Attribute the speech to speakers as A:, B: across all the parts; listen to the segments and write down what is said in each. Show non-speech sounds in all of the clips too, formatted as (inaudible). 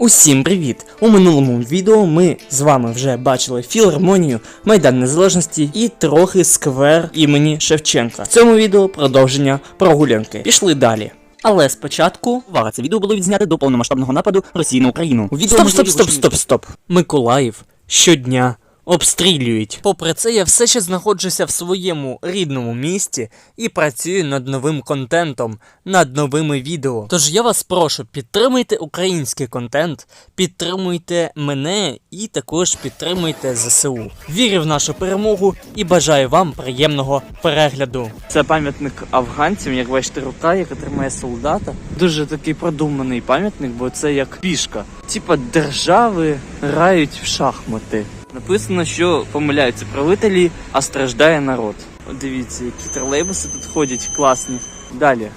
A: Усім привіт! У минулому відео ми з вами вже бачили філармонію, Майдан Незалежності і трохи сквер імені Шевченка. В цьому відео продовження прогулянки. Пішли далі. Але спочатку
B: Увага, це відео було відзняте до повномасштабного нападу Росії на Україну. У відео
A: стоп, стоп, стоп, стоп, стоп. Миколаїв щодня обстрілюють. Попри це, я все ще знаходжуся в своєму рідному місті і працюю над новим контентом, над новими відео. Тож я вас прошу, підтримуйте український контент, підтримуйте мене і також підтримуйте ЗСУ. Вірю в нашу перемогу і бажаю вам приємного перегляду. Це пам'ятник афганцям, як бачите, рука, яка тримає солдата. Дуже такий продуманий пам'ятник, бо це як пішка. Типа держави грають в шахмати. Написано, що помиляються правителі, а страждає народ. От дивіться, які тролейбуси тут ходять, класні. Далі,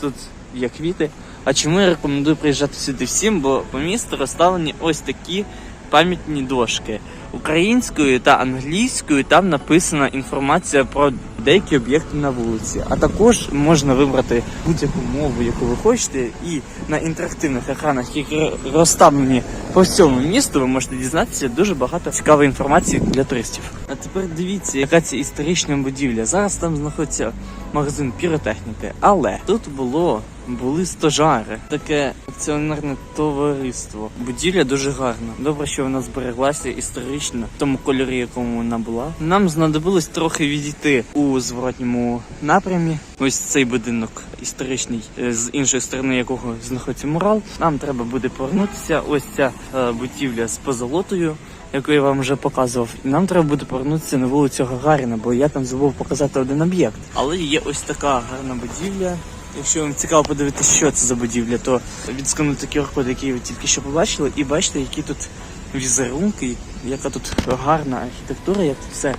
A: тут є квіти. А чому я рекомендую приїжджати сюди всім? Бо по місту розставлені ось такі пам'ятні дошки. Українською та англійською там написана інформація про деякі об'єкти на вулиці. А також можна вибрати будь-яку мову, яку ви хочете, і на інтерактивних екранах, які розставлені по всьому місту, ви можете дізнатися дуже багато цікавої інформації для туристів. А тепер дивіться, яка це історична будівля. Зараз там знаходиться магазин піротехніки, але тут було. Були стожари, таке акціонерне товариство. Будівля дуже гарна. Добре, що вона збереглася історично в тому кольорі, якому вона була. Нам знадобилось трохи відійти у зворотньому напрямі. Ось цей будинок історичний, е, з іншої сторони якого знаходиться мурал. Нам треба буде повернутися. Ось ця е, будівля з позолотою. Яку я вам вже показував, і нам треба буде повернутися на вулицю Гагаріна, бо я там забув показати один об'єкт. Але є ось така гарна будівля. Якщо вам цікаво подивитися, що це за будівля, то відскануйте QR-код, який ви тільки що побачили, і бачите, які тут візерунки, яка тут гарна архітектура, як тут все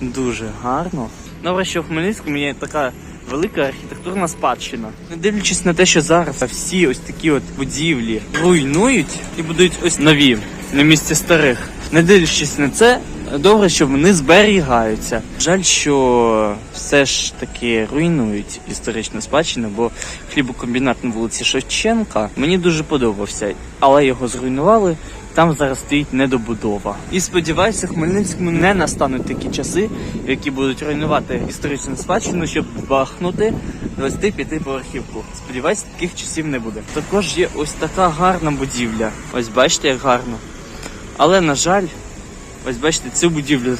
A: дуже гарно. Добре, що в Хмельницькому є така велика архітектурна спадщина. Не дивлячись на те, що зараз всі ось такі от будівлі руйнують і будуть ось нові на місці старих. Не дивлячись на це, добре, що вони зберігаються. Жаль, що все ж таки руйнують історичну спадщину, бо хлібокомбінат на вулиці Шевченка мені дуже подобався, але його зруйнували. Там зараз стоїть недобудова. І сподіваюся, Хмельницькому не настануть такі часи, які будуть руйнувати історичну спадщину, щоб бахнути 25-поверхівку. Сподіваюся, таких часів не буде. Також є ось така гарна будівля. Ось бачите, як гарно. Але на жаль, ось бачите, цю будівлю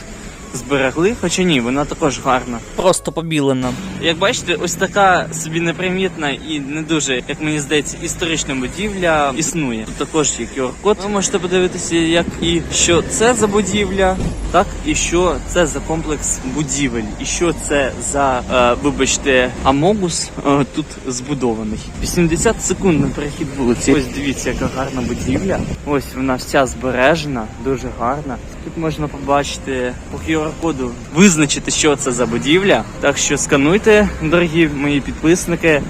A: зберегли, хоча ні, вона також гарна. Просто побілена. Як бачите, ось така собі непримітна і не дуже, як мені здається, історична будівля існує. Тут також є QR-код. Ви можете подивитися, як і що це за будівля, так і що це за комплекс будівель, і що це за, е, вибачте, амогус е, тут збудований. 80 секунд на перехід вулиці. Ось дивіться, яка гарна будівля. Ось вона вся збережена, дуже гарна. Тут можна побачити по QR-коду, визначити, що це за будівля. Так що скануйте, дорогі мої підписники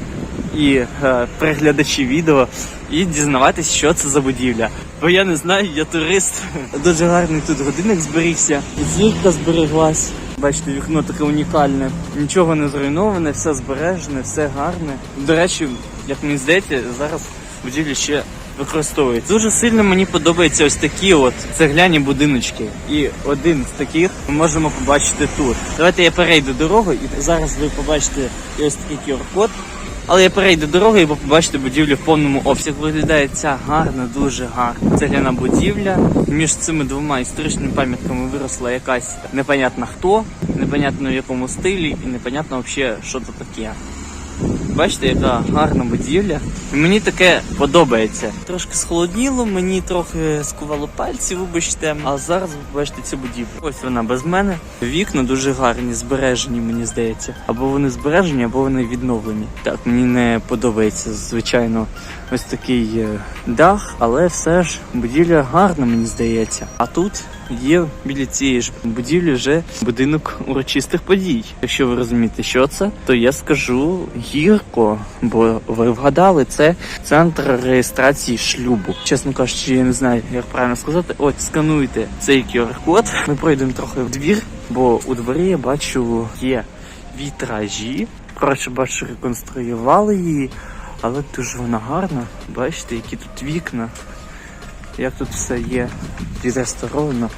A: і е, переглядачі відео, і дізнавайтесь, що це за будівля. Бо я не знаю, я турист. Дуже гарний тут годинник зберігся. Зірка збереглась. Бачите, вікно таке унікальне. Нічого не зруйноване, все збережене, все гарне. До речі, як мені здається, зараз будівлі ще використовують. Дуже сильно мені подобаються ось такі от цегляні будиночки. І один з таких ми можемо побачити тут. Давайте я перейду дорогу, і зараз ви побачите ось такий QR-код. Але я перейду дорогу і ви побачите будівлю в повному обсязі. Виглядає ця гарна, дуже гарна цегляна будівля. Між цими двома історичними пам'ятками виросла якась непонятна хто, непонятно в якому стилі, і непонятно взагалі, що це таке. Бачите, яка гарна будівля. Мені таке подобається. Трошки схолодніло, мені трохи скувало пальці, вибачте. А зараз ви побачите цю будівлю. Ось вона без мене. Вікна дуже гарні, збережені, мені здається. Або вони збережені, або вони відновлені. Так, мені не подобається, звичайно, ось такий е, дах, але все ж будівля гарна, мені здається. А тут є біля цієї ж будівлі вже будинок урочистих подій. Якщо ви розумієте, що це, то я скажу гірко, бо ви вгадали, це центр реєстрації шлюбу. Чесно кажучи, я не знаю, як правильно сказати. От скануйте цей QR-код. Ми пройдемо трохи в двір, бо у дворі я бачу є вітражі. Коротше, бачу, реконструювали її, але дуже вона гарна. Бачите, які тут вікна. Як тут все є відреставровано,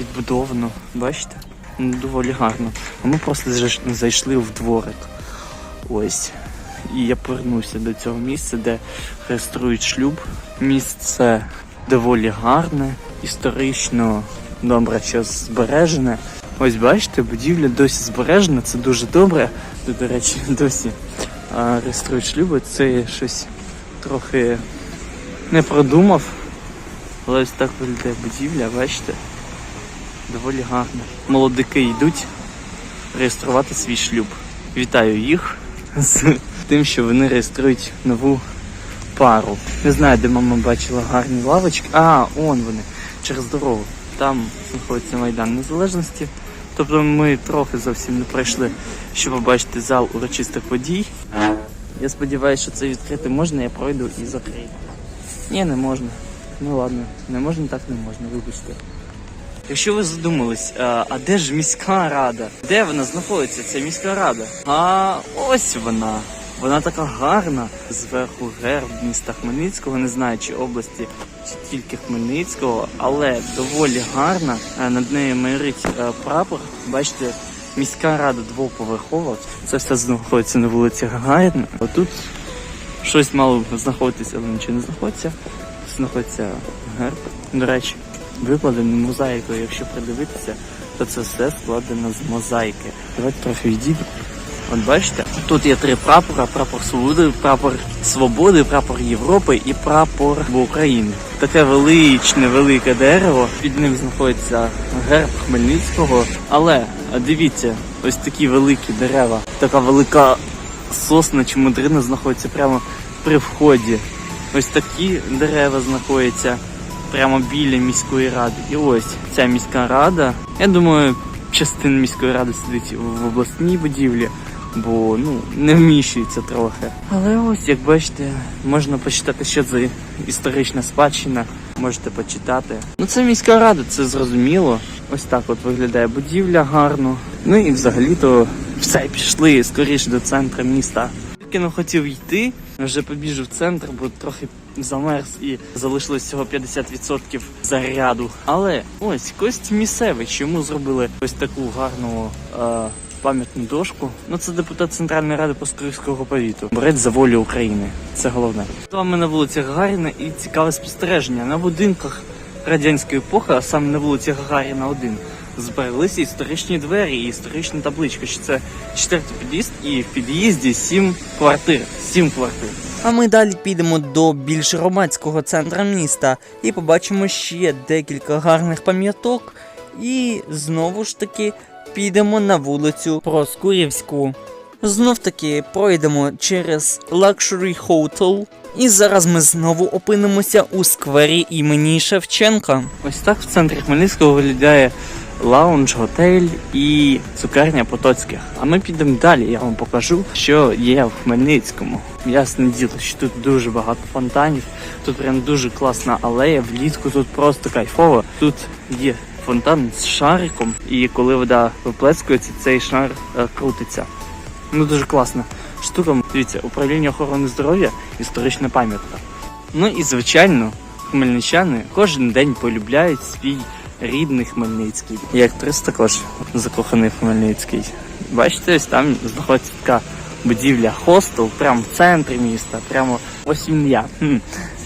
A: відбудовано. Бачите? Ну, доволі гарно. Ми просто зайшли в дворик. Ось. І я повернувся до цього місця, де реєструють шлюб. Місце доволі гарне, історично добре, що збережене. Ось бачите, будівля досі збережена, це дуже добре. До речі, (laughs) досі реєструють шлюби. Це щось трохи не продумав. Але ось так виглядає будівля, бачите? Доволі гарно. Молодики йдуть реєструвати свій шлюб. Вітаю їх з тим, що вони реєструють нову пару. Не знаю, де мама бачила гарні лавочки. А, он вони, через дорогу. Там знаходиться Майдан Незалежності. Тобто ми трохи зовсім не пройшли, щоб побачити зал урочистих подій. Я сподіваюся, що це відкрити можна, я пройду і закрию. Ні, не можна. Ну ладно, не можна, так не можна, вибачте. Якщо ви задумались, а, а де ж міська рада? Де вона знаходиться, ця міська рада? А ось вона. Вона така гарна. Зверху герб міста Хмельницького, не знаю, чи області, чи тільки Хмельницького, але доволі гарна. Е, Над нею майорить е, прапор. Бачите, міська рада двоповерхова. Це все знаходиться на вулиці Гагаріна. Отут щось мало б знаходитися, але нічого не знаходиться. Знаходиться герб. До речі, викладений мозаїкою. Якщо придивитися, то це все складено з мозаїки. Давайте трохи відійду. От бачите, тут є три прапора: прапор свободи, прапор свободи, прапор Європи і прапор України. Таке величне, велике дерево. Під ним знаходиться герб Хмельницького. Але дивіться, ось такі великі дерева, така велика сосна чи мудрина знаходиться прямо при вході. Ось такі дерева знаходяться прямо біля міської ради. І ось ця міська рада. Я думаю, частина міської ради сидить в обласній будівлі, бо ну не вміщується трохи. Але ось, як бачите, можна почитати, що це історична спадщина. Можете почитати. Ну це міська рада, це зрозуміло. Ось так от виглядає будівля гарно. Ну і взагалі-то все пішли скоріше до центру міста. Тільки хотів йти, вже побіжу в центр, бо трохи замерз і залишилось всього 50% заряду. Але ось кость місцевий, чому зробили ось таку гарну е, пам'ятну дошку. Ну це депутат Центральної ради Поскорівського повіту. Борець за волю України. Це головне. З вами на вулиці Гагаріна і цікаве спостереження на будинках радянської епохи, а саме на вулиці Гагаріна 1, збереглися історичні двері і історична табличка, що це четвертий під'їзд, і в під'їзді сім квартир. Сім квартир.
C: А ми далі підемо до більш громадського центру міста і побачимо ще декілька гарних пам'яток. І знову ж таки підемо на вулицю Проскурівську. Знов таки пройдемо через Luxury Hotel. І зараз ми знову опинимося у сквері імені Шевченка.
A: Ось так в центрі Хмельницького виглядає лаунж, готель і цукерня Потоцьких. А ми підемо далі. Я вам покажу, що є в Хмельницькому. Ясне діло, що тут дуже багато фонтанів. Тут прям дуже класна алея. Влітку тут просто кайфово. Тут є фонтан з шариком, і коли вода виплескується, цей шар е, крутиться. Ну дуже класна штука. Дивіться, управління охорони здоров'я, історична пам'ятка. Ну і звичайно, хмельничани кожен день полюбляють свій рідний Хмельницький. І актриса також закоханий Хмельницький. Бачите, ось там знаходиться така будівля хостел, прямо в центрі міста, прямо ось він я.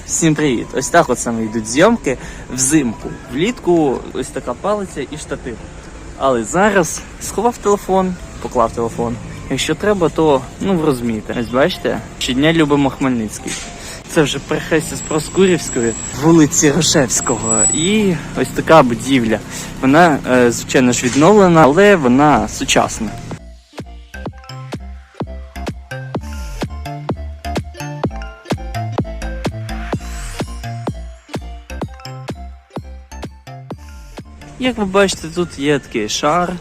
A: Всім привіт! Ось так от саме йдуть зйомки взимку. Влітку ось така палиця і штатив. Але зараз сховав телефон, поклав телефон. Якщо треба, то ну розумієте. Ось бачите, щодня любимо Хмельницький. Це вже перехрестя з Проскурівської, вулиці Рошевського. І ось така будівля. Вона, е, звичайно ж, відновлена, але вона сучасна. Як ви бачите, тут є такий шар,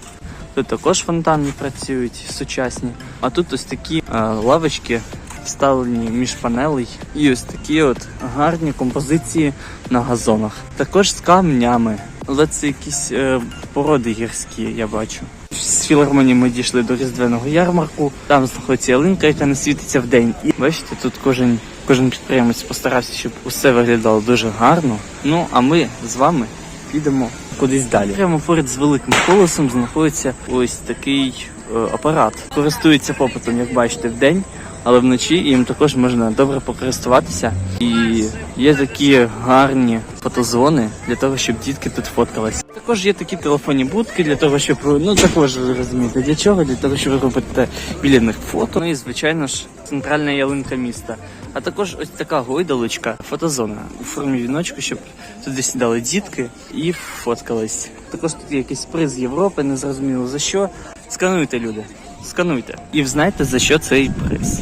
A: тут також фонтани працюють сучасні. А тут ось такі е, лавочки вставлені між панелей. І ось такі от гарні композиції на газонах. Також з камнями. Але це якісь е, породи гірські, я бачу. З філармонії ми дійшли до різдвяного ярмарку. Там знаходиться ялинка, яка не світиться в день. І бачите, тут кожен Кожен підприємець постарався, щоб усе виглядало дуже гарно. Ну а ми з вами підемо кудись далі. Прямо поряд з великим колесом знаходиться ось такий е, апарат. Користується попитом, як бачите, в день, але вночі їм також можна добре покористуватися. І є такі гарні фотозони для того, щоб дітки тут фоткались. Також є такі телефонні будки для того, щоб ну також розумієте, для чого? Для того, щоб ви робите біля них фото. Ну і звичайно ж центральна ялинка міста. А також ось така гойдалочка, фотозона у формі віночку, щоб туди сідали дітки і фоткались. Також тут є якийсь приз Європи, не зрозуміло за що. Скануйте, люди. Скануйте. І знаєте за що цей приз.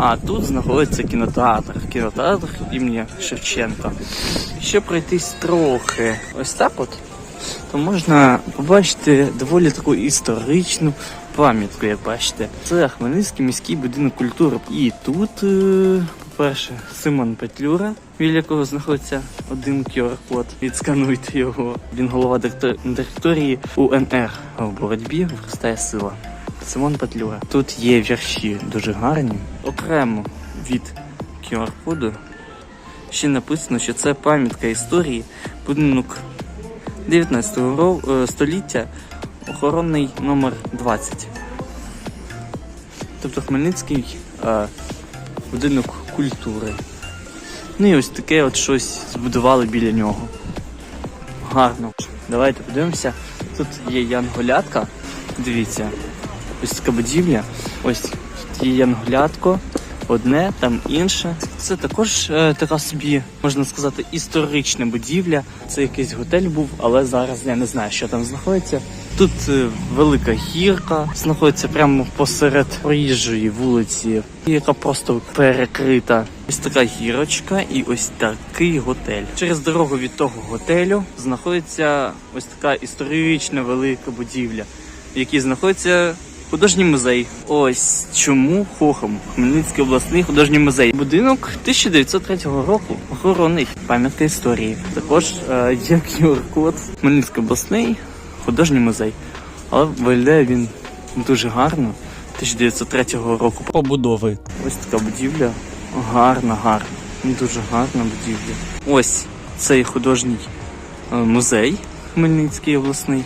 A: А тут знаходиться кінотеатр. Кінотеатр імені Шевченка. Щоб пройтись трохи ось так от, то можна побачити доволі таку історичну пам'ятку, як бачите. Це Хмельницький міський будинок культури. І тут, е, по-перше, Симон Петлюра, біля якого знаходиться один QR-код. Відскануйте його. Він голова директор- директорії УНР. В боротьбі виростає сила. Симон Петлюра. Тут є вірші дуже гарні. Окремо від QR-коду ще написано, що це пам'ятка історії, будинок 19 ро- е, століття, охоронний номер 20. Тобто Хмельницький е, будинок культури. Ну і ось таке от щось збудували біля нього. Гарно. Давайте подивимося. Тут є янголятка. Дивіться, ось така будівля. Ось є янголятко. Одне, там інше. Це також е, така собі, можна сказати, історична будівля. Це якийсь готель був, але зараз я не знаю, що там знаходиться. Тут е, велика гірка знаходиться прямо посеред проїжджої вулиці, яка просто перекрита. Ось така гірочка і ось такий готель. Через дорогу від того готелю знаходиться ось така історична велика будівля, в якій знаходиться художній музей. Ось чому Хохом, Хмельницький обласний художній музей. Будинок 1903 року. Охоронний пам'ятка історії. Також е, є QR-код Хмельницький обласний художній музей. Але виглядає він дуже гарно. 1903 року
D: Побудови.
A: Ось така будівля. Гарна, гарна. Дуже гарна будівля. Ось цей художній е, музей Хмельницький обласний.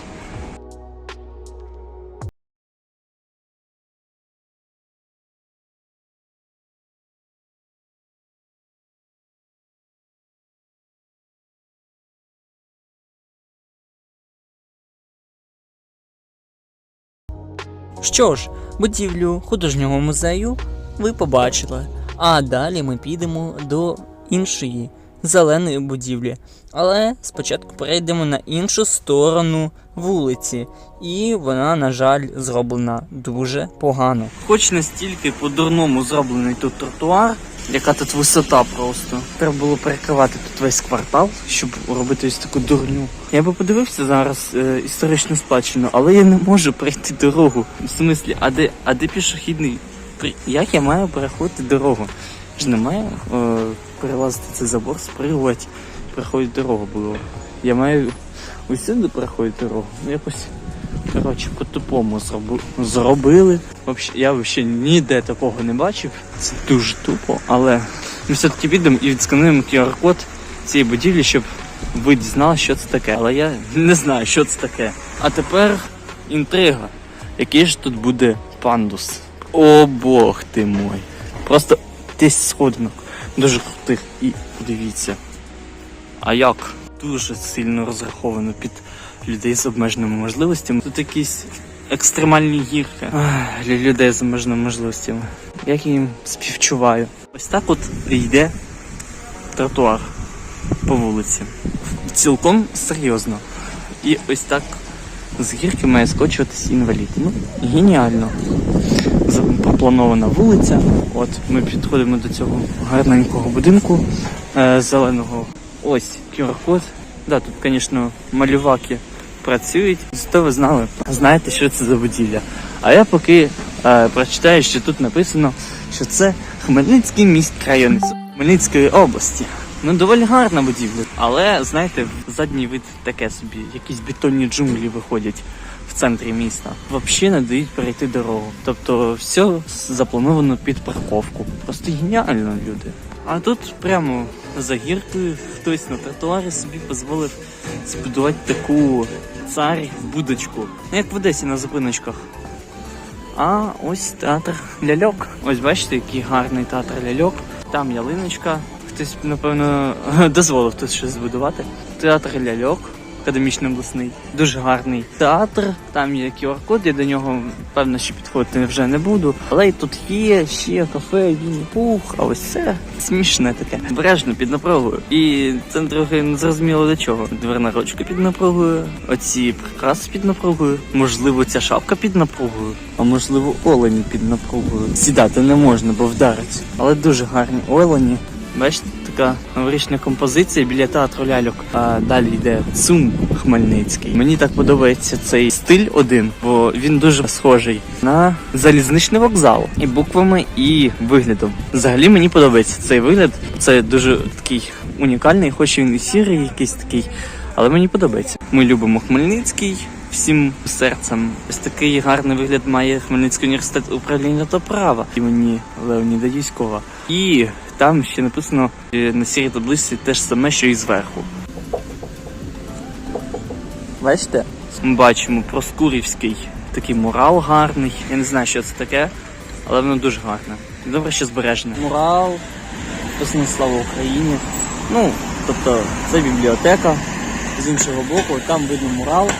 D: Що ж, будівлю художнього музею ви побачили. А далі ми підемо до іншої зеленої будівлі. Але спочатку перейдемо на іншу сторону вулиці, і вона, на жаль, зроблена дуже погано.
A: Хоч настільки по-дурному зроблений тут тротуар, яка тут висота просто. Треба було перекривати тут весь квартал, щоб робити ось таку дурню. Я би подивився зараз е, історичну спадщину, але я не можу пройти дорогу. В смислі, а де, а де пішохідний? При- Як я маю переходити дорогу? Ж не маю е, перелазити цей забор, спригувати, переходити дорогу було. Я маю усюди переходити дорогу. Ну, Якось Коротше, по-тупому зробили. Я взагалі ніде такого не бачив. Це дуже тупо, але ми все-таки підемо і відскануємо QR-код цієї будівлі, щоб ви дізнали, що це таке. Але я не знаю, що це таке. А тепер інтрига. Який ж тут буде пандус? О бог ти мой. Просто 10 сходинок. Дуже крутих. І дивіться. А як? Дуже сильно розраховано під людей з обмеженими можливостями. Тут якісь екстремальні гірки для людей з обмеженими можливостями. Як я їм співчуваю. Ось так от йде тротуар по вулиці. Цілком серйозно. І ось так з гірки має скочуватись інвалід. Ну, геніально. Пропланована вулиця. От ми підходимо до цього гарненького будинку е, зеленого. Ось QR-код. Да, тут, звісно, малюваки працюють. Зато ви знали, знаєте, що це за будівля. А я поки е, прочитаю, що тут написано, що це Хмельницький міськрайон Хмельницької області. Ну, доволі гарна будівля. Але, знаєте, задній вид таке собі, якісь бетонні джунглі виходять в центрі міста. Взагалі не дають перейти дорогу. Тобто все заплановано під парковку. Просто геніально, люди. А тут прямо за гіркою хтось на тротуарі собі дозволив збудувати таку цар будочку. Ну, як в Одесі на зупиночках. А ось театр ляльок. Ось бачите, який гарний театр ляльок. Там ялиночка. Хтось, напевно, (laughs) дозволив тут щось збудувати. Театр ляльок. Академічний обласний, дуже гарний театр. Там є QR-код, я до нього певно ще підходити вже не буду. Але і тут є ще кафе, Вінні Пух, а ось це смішне таке. Обережно під напругою. І це трохи не зрозуміло до чого. Дверна ручка під напругою, оці прикраси під напругою, можливо, ця шапка під напругою, а можливо, олені під напругою. Сідати не можна, бо вдарить. Але дуже гарні олені. Бачите, така новорічна композиція біля театру ляльок. А далі йде Цум Хмельницький. Мені так подобається цей стиль один, бо він дуже схожий на залізничний вокзал і буквами, і виглядом. Взагалі мені подобається цей вигляд. Це дуже такий унікальний, хоч він і сірий, якийсь такий, але мені подобається. Ми любимо Хмельницький. Всім серцем ось такий гарний вигляд має Хмельницький університет управління та права імені Леоніда Юськова. І там ще написано е, на сірій таблиці те ж саме, що і зверху. Бачите? Ми бачимо Проскурівський такий мурал гарний. Я не знаю, що це таке, але воно дуже гарне. Добре, що збережене. Мурал, написано Слава Україні. Ну, тобто, це бібліотека. З іншого боку, там видно мурал.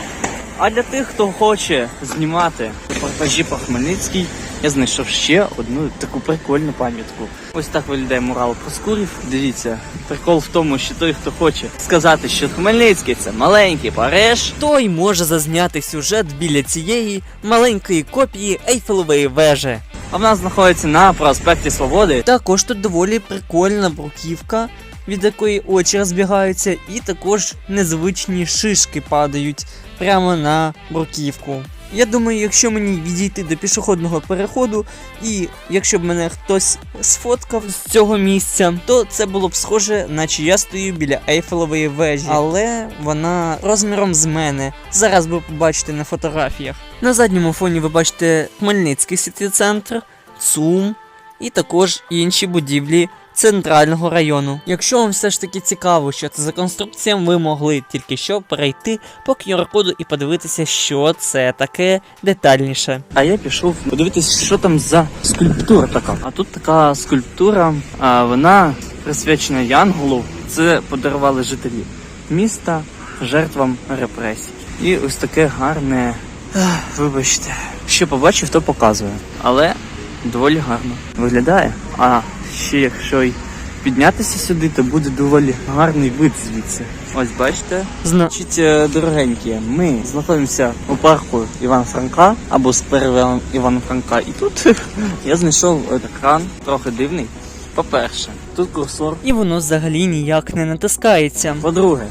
A: А для тих, хто хоче знімати репортажі по Хмельницькій, я знайшов ще одну таку прикольну пам'ятку. Ось так виглядає мурал Проскурів. Дивіться, прикол в тому, що той, хто хоче сказати, що Хмельницький це маленький Париж,
C: Той може зазняти сюжет біля цієї маленької копії Ейфелевої вежі.
A: а в нас знаходиться на проспекті Свободи.
C: Також тут доволі прикольна бруківка, від якої очі розбігаються, і також незвичні шишки падають прямо на бруківку. Я думаю, якщо мені відійти до пішохідного переходу, і якщо б мене хтось сфоткав з цього місця, то це було б схоже, наче я стою біля Ейфелевої вежі. Але вона розміром з мене. Зараз ви побачите на фотографіях. На задньому фоні ви бачите Хмельницький сіті-центр, ЦУМ і також інші будівлі центрального району. Якщо вам все ж таки цікаво, що це за конструкція, ви могли тільки що перейти по QR-коду і подивитися, що це таке детальніше.
A: А я пішов подивитися, що там за скульптура така. А тут така скульптура, а вона присвячена Янголу. Це подарували жителі міста жертвам репресій. І ось таке гарне. Ах, Вибачте, що побачив, то показує. Але доволі гарно виглядає. А ще якщо й піднятися сюди, то буде доволі гарний вид звідси. Ось бачите, Значить, е, дорогенькі, ми знаходимося у парку Івана Франка або сквер Івана Франка. І тут (laughs) я знайшов екран, трохи дивний. По-перше, тут курсор.
C: І воно взагалі ніяк не натискається.
A: По-друге,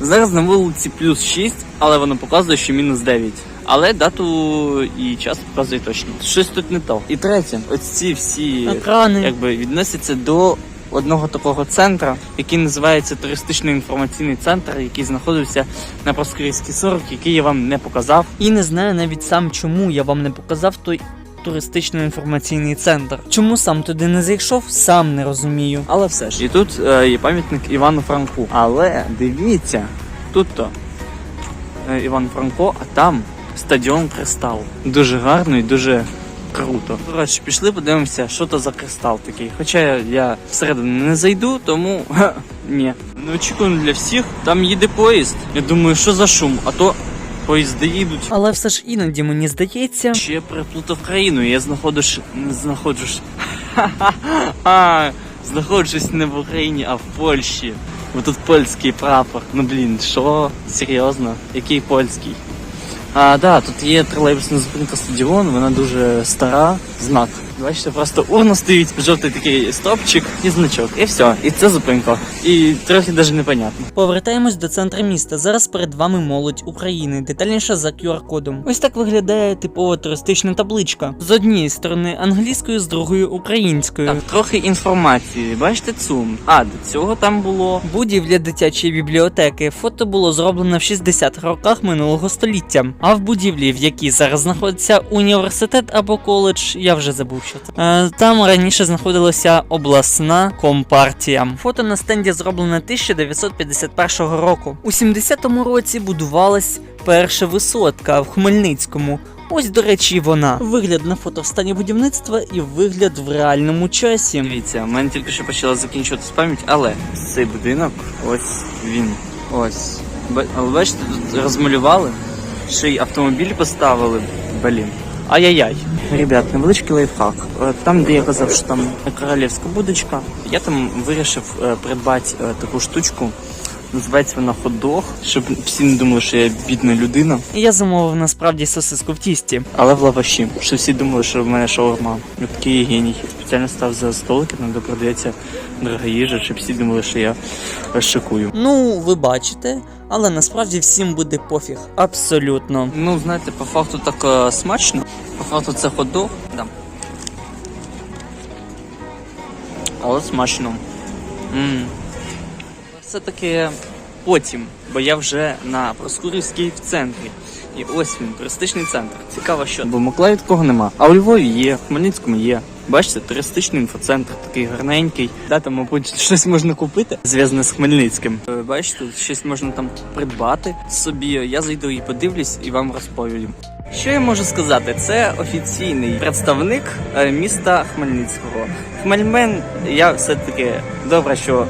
A: зараз на вулиці плюс 6, але воно показує, що мінус 9. Але дату і час показує точно. Щось тут не то. І третє, ось ці всі
C: Екрани.
A: якби відносяться до одного такого центра, який називається туристичний інформаційний центр, який знаходився на Проскурівській 40, який я вам не показав.
C: І не знаю навіть сам, чому я вам не показав той туристично-інформаційний центр. Чому сам туди не зайшов, сам не розумію.
A: Але все ж. І тут е, є пам'ятник Івану Франку. Але дивіться, тут то е, Іван Франко, а там стадіон Кристал. Дуже гарно і дуже круто. Коротше, пішли, подивимося, що то за кристал такий. Хоча я всередину не зайду, тому ха, ні. Неочікувано для всіх. Там їде поїзд. Я думаю, що за шум, а то поїзди їдуть.
C: Але все ж іноді мені здається,
A: Ще я переплутав країну, я знаходжусь, не знаходжусь. А, знаходжусь не в Україні, а в Польщі. Бо тут польський прапор. Ну блін, що? Серйозно? Який польський? А, да, тут є тролейбусна зупинка стадіон, вона дуже стара, знак. Бачите, просто урна стоїть, жовтий такий стопчик і значок. І все. І це зупинка. І трохи навіть непонятно.
C: Повертаємось до центра міста. Зараз перед вами молодь України, детальніше за QR-кодом. Ось так виглядає типова туристична табличка. З однієї сторони англійською, з другої українською.
A: Так, трохи інформації. Бачите ЦУМ? А, до цього там було
C: Будівля дитячої бібліотеки. Фото було зроблено в 60-х роках минулого століття. А в будівлі, в якій зараз знаходиться університет або коледж, я вже забув, що це. Е, там раніше знаходилася обласна компартія. Фото на стенді зроблене 1951 року. У 70-му році будувалась перша висотка в Хмельницькому. Ось, до речі, вона. Вигляд на фото в стані будівництва і вигляд в реальному часі.
A: Дивіться, в мене тільки що почала закінчуватись пам'ять, але цей будинок, ось він. Ось. Але бачите, тут розмалювали, ще й автомобіль поставили. Блін. Ай-яй-яй. Ребят, невеличкий лайфхак. Е, Там, де я казав, що там королівська будочка, я там вирішив е, придбати е, таку штучку. Називається вона хот-дог, щоб всі не думали, що я бідна людина.
C: Я замовив насправді сосиску в тісті.
A: Але в лаваші, що всі думали, що в мене шаурма. Я такий геній. Спеціально став за столики, там де продається дорога їжа, щоб всі думали, що я шикую.
C: Ну, ви бачите, але насправді всім буде пофіг. Абсолютно.
A: Ну, знаєте, по факту так е, смачно. По факту це хот-дог, да. Але смачно. м Все-таки потім, бо я вже на Проскурівській в центрі. І ось він, туристичний центр. Цікаво, що. Бо в Миколаїві такого нема. А у Львові є, в Хмельницькому є. Бачите, туристичний інфоцентр, такий гарненький. Да, там, мабуть, (laughs) щось можна купити, зв'язане з Хмельницьким. Е, Бачите, щось можна там придбати собі. Я зайду і подивлюсь, і вам розповім. Що я можу сказати? Це офіційний представник е, міста Хмельницького. Хмельмен, я все-таки добре, що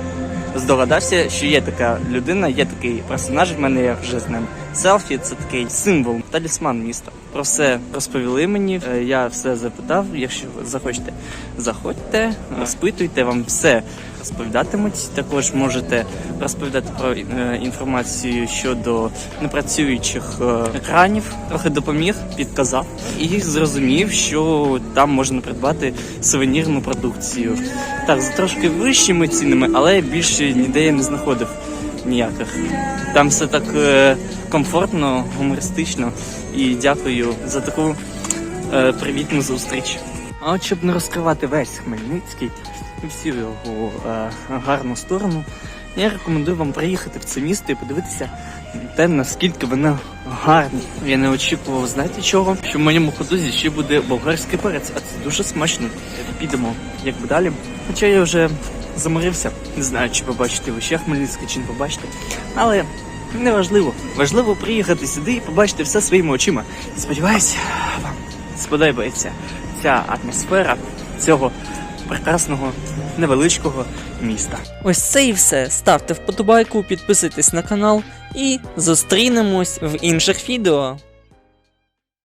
A: здогадався, що є така людина, є такий персонаж. В мене я вже з ним селфі. Це такий символ, талісман міста. Про все розповіли мені. е, Я все запитав. Якщо захочете, заходьте, розпитуйте, вам все розповідатимуть. Також можете розповідати про е, інформацію щодо непрацюючих е, екранів. Трохи допоміг, підказав і зрозумів, що там можна придбати сувенірну продукцію. Так, з трошки вищими цінами, але більше ніде я не знаходив ніяких. Там все так е, комфортно, гумористично і дякую за таку е, привітну зустріч. А от щоб не розкривати весь Хмельницький і всю його е, гарну сторону, я рекомендую вам приїхати в це місто і подивитися те, наскільки воно гарне. Я не очікував, знаєте чого? Що в моєму ходузі ще буде болгарський перець, а це дуже смачно. Підемо якби далі. Хоча я вже заморився, не знаю, чи побачите ви ще Хмельницький, чи не побачите. Але не важливо. Важливо приїхати сюди і побачити все своїми очима. Сподіваюся, вам сподобається ця атмосфера цього прекрасного невеличкого міста.
C: Ось це і все. Ставте вподобайку, підписуйтесь на канал і зустрінемось в інших відео.